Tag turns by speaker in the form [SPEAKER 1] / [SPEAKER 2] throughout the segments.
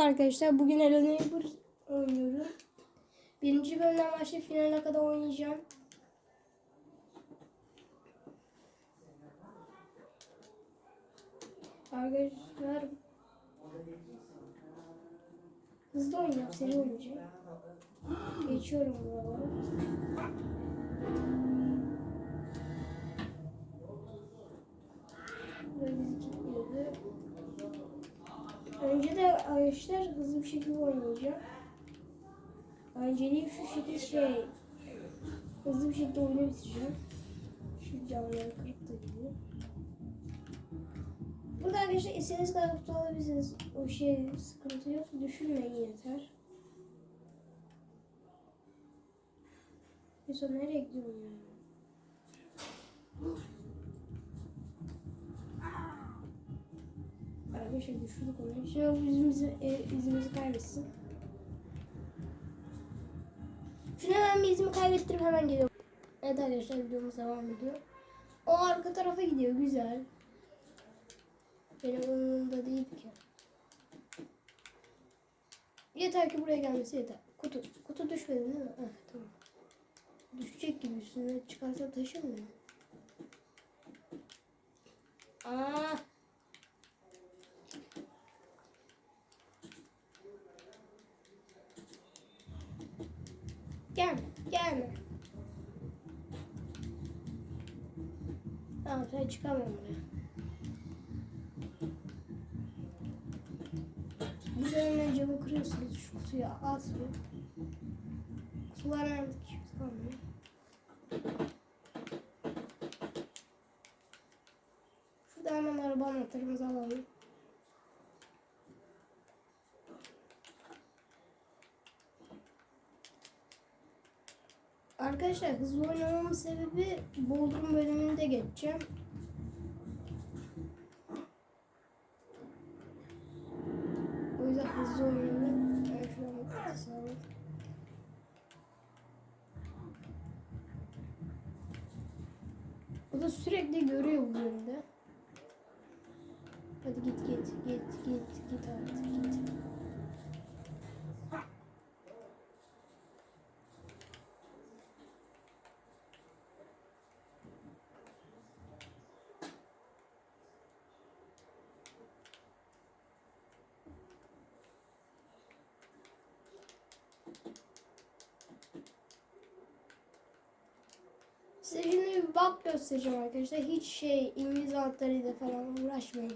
[SPEAKER 1] Merhaba arkadaşlar. Bugün Hello Neighbor oynuyorum. Birinci bölümden başlayıp finale kadar oynayacağım. Arkadaşlar hızlı oynayacağım. Seri oynayacağım. Geçiyorum buraları. De arkadaşlar hızlı bir şekilde oynayacağım. Önceliğim şu şekilde şey hızlı bir şekilde oyunu. Şu camları kırıp da gidiyor. Burada arkadaşlar istediğiniz kadar kutu alabilirsiniz. O şey sıkıntı yok. Düşünmeyin yeter. Bir sonra nereye gidiyorum ya? Arkadaşlar düşürdük onu. O izimizi, e, izimizi kaybetsin. Şunu hemen bir izimi kaybettirip hemen geliyorum. Evet arkadaşlar videomuz devam ediyor. O arka tarafa gidiyor güzel. Benim umurumda değil ki. Yeter ki buraya gelmesi yeter. Kutu, kutu düşmedi değil mi? Evet tamam. Düşecek gibi üstüne çıkarsa taşımıyor. Aa. Tamam sen çıkamam buraya. De önce camı kırıyorsunuz şu kutuya atmıyor. Kutular artık hiçbir kalmıyor. Şurada hemen araba anahtarımızı Arkadaşlar hızlı oynamamın sebebi Bodrum bölümünde geçeceğim. O yüzden hızlı oynuyorum. Ben şu an. O da sürekli görüyor bu bölümde. Hadi git git git git git artık git. Size şimdi bir bak göstereceğim arkadaşlar. Hiç şey İngiliz altlarıyla falan uğraşmayın.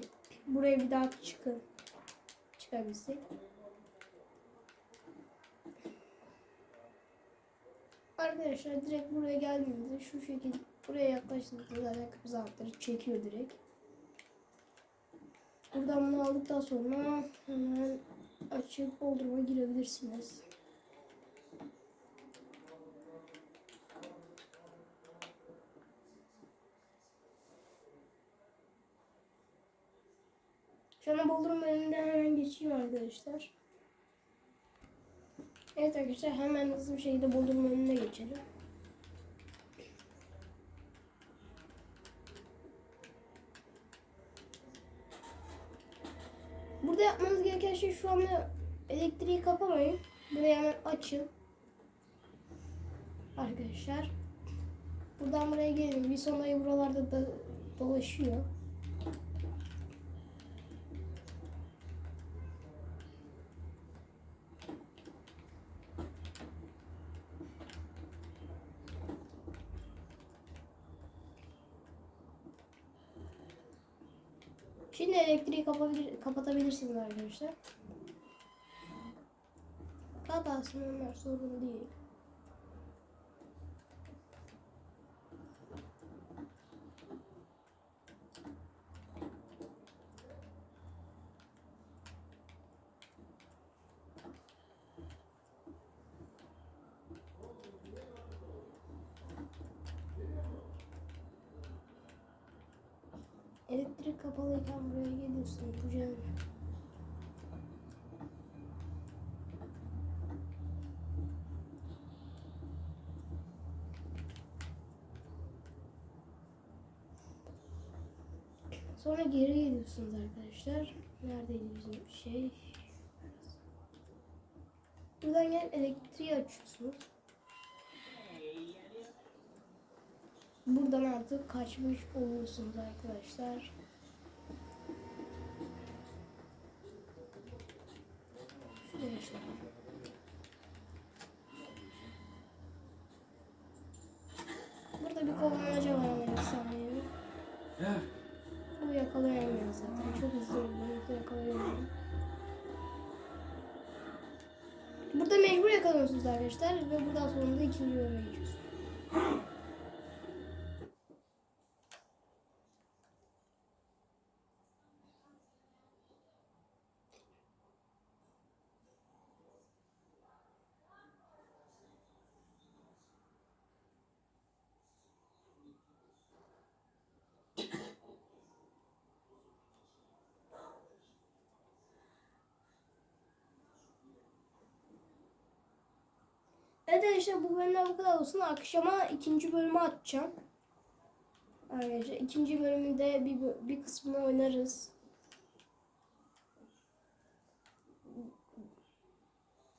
[SPEAKER 1] Buraya bir daha çıkın. Çıkabilsek. Arkadaşlar direkt buraya geldiğinizde şu şekilde buraya yaklaştığınızda zaten kırmızı altları çekiyor direkt. Buradan bunu aldıktan sonra hemen açıp doldurma girebilirsiniz. An Bodrum bölümünden hemen geçeyim arkadaşlar. Evet arkadaşlar hemen hızlı bir şekilde Bodrum önüne geçelim. Burada yapmanız gereken şey şu anda elektriği kapamayın. Burayı hemen açın. Arkadaşlar. Buradan buraya gelin. Bir sonrayı buralarda da dolaşıyor. Şimdi elektriği kapabilir, kapatabilirsiniz arkadaşlar. Kapatsın onlar sorun değil. Elektrik kapalıyken buraya geliyorsun hocam. Sonra geri geliyorsunuz arkadaşlar. Neredeydi bizim şey? Buradan gel elektriği açıyorsunuz. Buradan artık kaçmış oluyorsunuz arkadaşlar. Burada bir kovalamaca var ama bir saniye. Bu yakalayamıyor zaten. Çok hızlı olduğunu yakalayamıyor. Burada mecbur yakalıyorsunuz arkadaşlar ve buradan sonra da ikinci bölüme geçiyorsunuz. Evet arkadaşlar bu bölümden bu kadar olsun. Akşama ikinci bölümü atacağım. Arkadaşlar ikinci bölümünde bir, bir kısmını oynarız.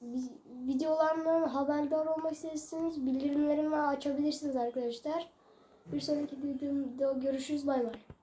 [SPEAKER 1] Vi- Videolarımdan haberdar olmak isterseniz bildirimlerimi açabilirsiniz arkadaşlar. Bir sonraki videomda görüşürüz. Bay bay.